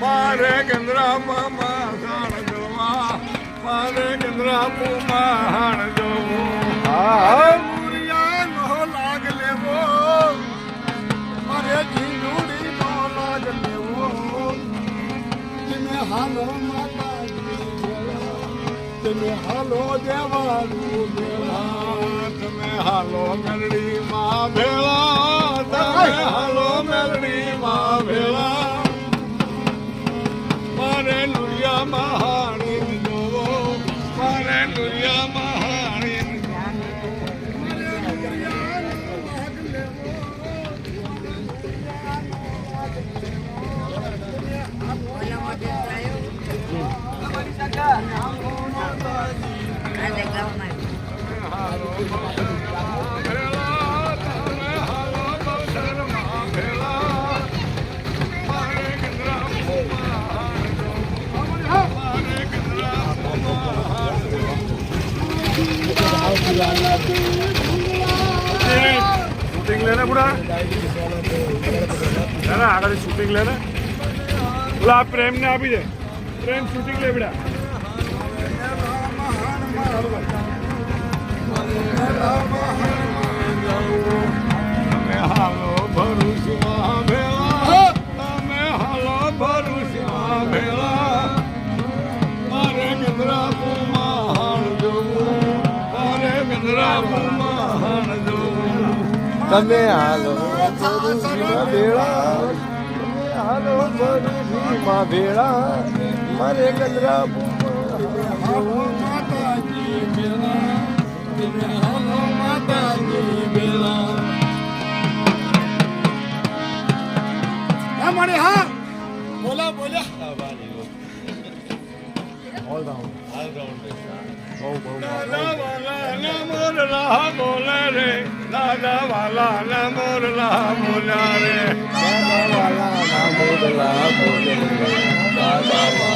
મારે કેન્દ્રમાં ખાણ જોવા મારે ગંદરામાં હાણ જોવું. મુરિયા નો લાગ લેવો મારે જીનુડી નો લાગ લેવો. તમે હાલો માતાજી તમે હાલો દેવાનું ભેળા. તમે હાલો મેલડી માં ભેળા તમે હાલો મેલડી માં ભેળા. મારે લુરિયા શૂટિંગ લે ને બુડા ના ના આગળ શૂટિંગ લે ને આ પ્રેમ ને આપી દે પ્રેમ શૂટિંગ લે બેડા તમે તમે હાલો હાલો ભરૂચમાં ભેળા. મારે મળે હા માતાજી બેલા તમે હાલો માતાજી બેલા હા મારે હા બોલા બોલા દાદા વાલા ના મોરલા બોલે રે દાદા વાલા ના મોરલા રે બોલે દાદા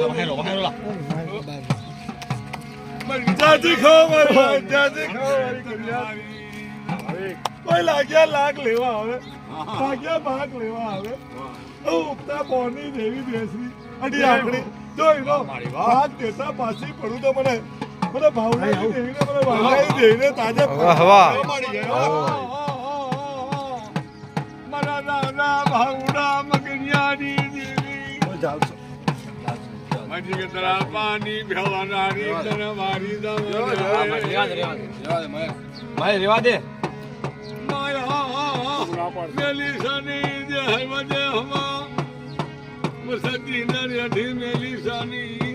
દેવી જાજી ખાઓ મારી વાત, જાજી ખાઓ મારી કન્યા. કોઈ લાગ્યા લાગ લેવા આવે લાગ્યા ભાગ લેવા આવે હું ઉગતા પોની દેવી બેસી અડી આકડી જોઈ લો ભાગ દેતા પાછી પડું તો મને મને ભાવનાની દેવીને મને ભાવનાની દેવીને તાજે વાહ, વાહ. મારા નાના ભાવના મગનિયાની દેવી મારી કે તરા પાણી ભેળાનારી તને મારી દવા મારે રેવા દે. મેલી સની જે હવા જે હવા મુસતી નરી અઢી મેલી સની.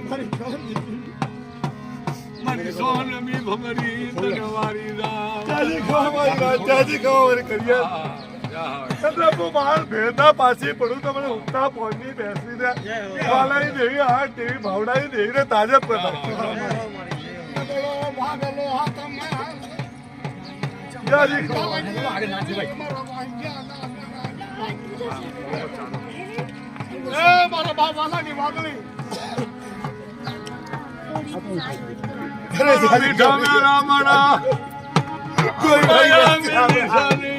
મારી સોન મી ભમરી તને મારી દા. જાજી ખાવા મારી વાત જાજી ખાવા મારી કરિયા. એટલે હું માલ ભેદા પાછી પડું તમને મને ઉગતા બેસી દે વાલાઈ દેવી આ ટીવી ભાવડાઈ દેવી ને તાજે જ રામણા કોઈ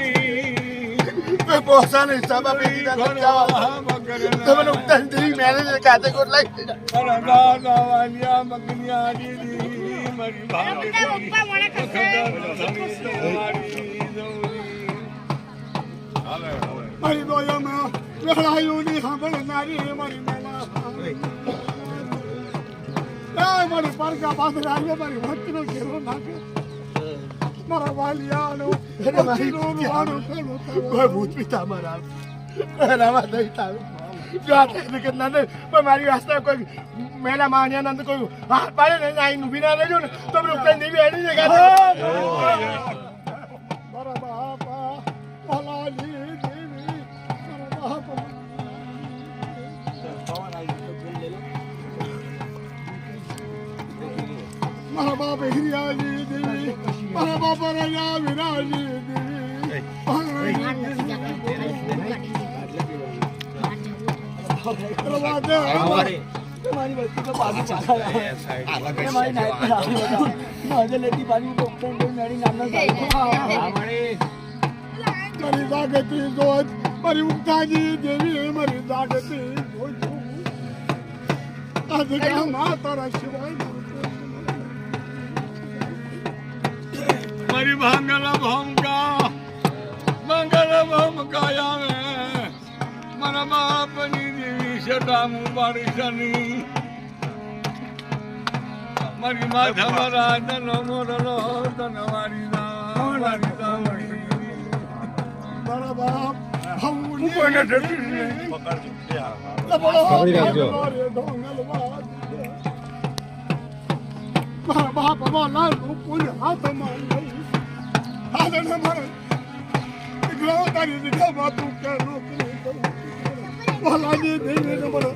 ભાઈ પોસાને હિસાબ આપી દીધા તો જવા. તમને ઉગતા દેવી મેરેજ કાતે ગોઠલાઈ મારી દોયામાં લડાઈઓની સાંભળનારી મારી મેલા એ મારી પારકા પાત્ર આજે મારી વચ્ચનો ઘેરો નાખે મારા વાલિયાનો વચ્ચનો રૂહાનો થયો. કોઈ ભૂત પિતા મારા રાવા નહીં પણ મારી વાસ્તા કોઈ મેલા માણ્યા નંદ કોઈ હાથ પાડે ને આઈને ઊભી ના રહેજો ને તો રૂપિયા દેવી એની જગ્યા મારા બાપ હિરિયાજી દેવી મારા બાપા રાજા વિરાજી દેવી ભગવાન મારી જાગતી જોત, મારી ઉગતાજી દેવી, મારી જાગતી જોત. આજે તારા સિવાય મારી ભાંગલ ભમકા મંગલ ભમકાયા મે મારા બાપની દેવી સદા મુબારક શની મારી માથા મારા ધન મોરલો ધન મારી મારી બાપ પકડી રાખજો. મારા બાપ મારા પૂરી હાથમાં લઈ હાથે મારે દીકરો તારી દીકરામાં તું કે નોકરી કરું ભલાજી દેવીને મને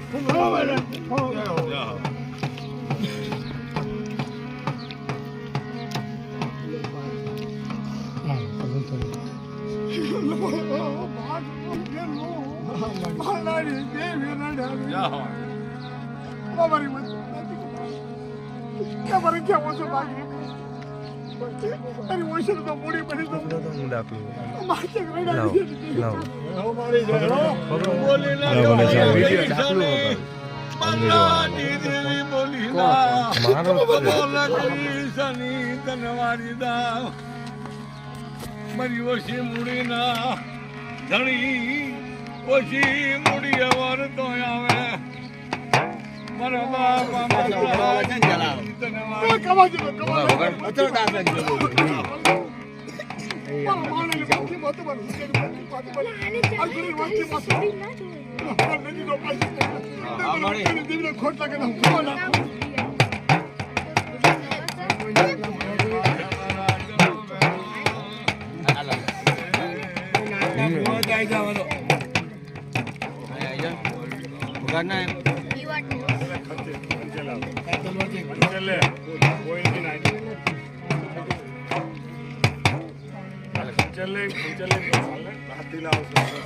ભલાજી દેવીને અમારી તમારે કેવો છો બાકી તારી ઓછળ તો મૂડી પડી તો માથે રડાવી બોલી ના ના, મને ચાલ, બોલી વીડિયો ચાલુ શની. હતો. મંગલાની દેવી બોલી ના મારો જ છે. બોલે કરી શની તનવારી દા મારી ઓછી મૂડી ના ધણી. ઓછી મૂડી અવર તો આવે. મારા બાપા મારા તનવારી કવાજો કવાજો મારા માણસને બાકી મત બન ઉકેલ બાકી મત બન આગળ વાંચી મત નદી નો পৌঁছালে পৌঁছালে হাতিলে হাউস ভালো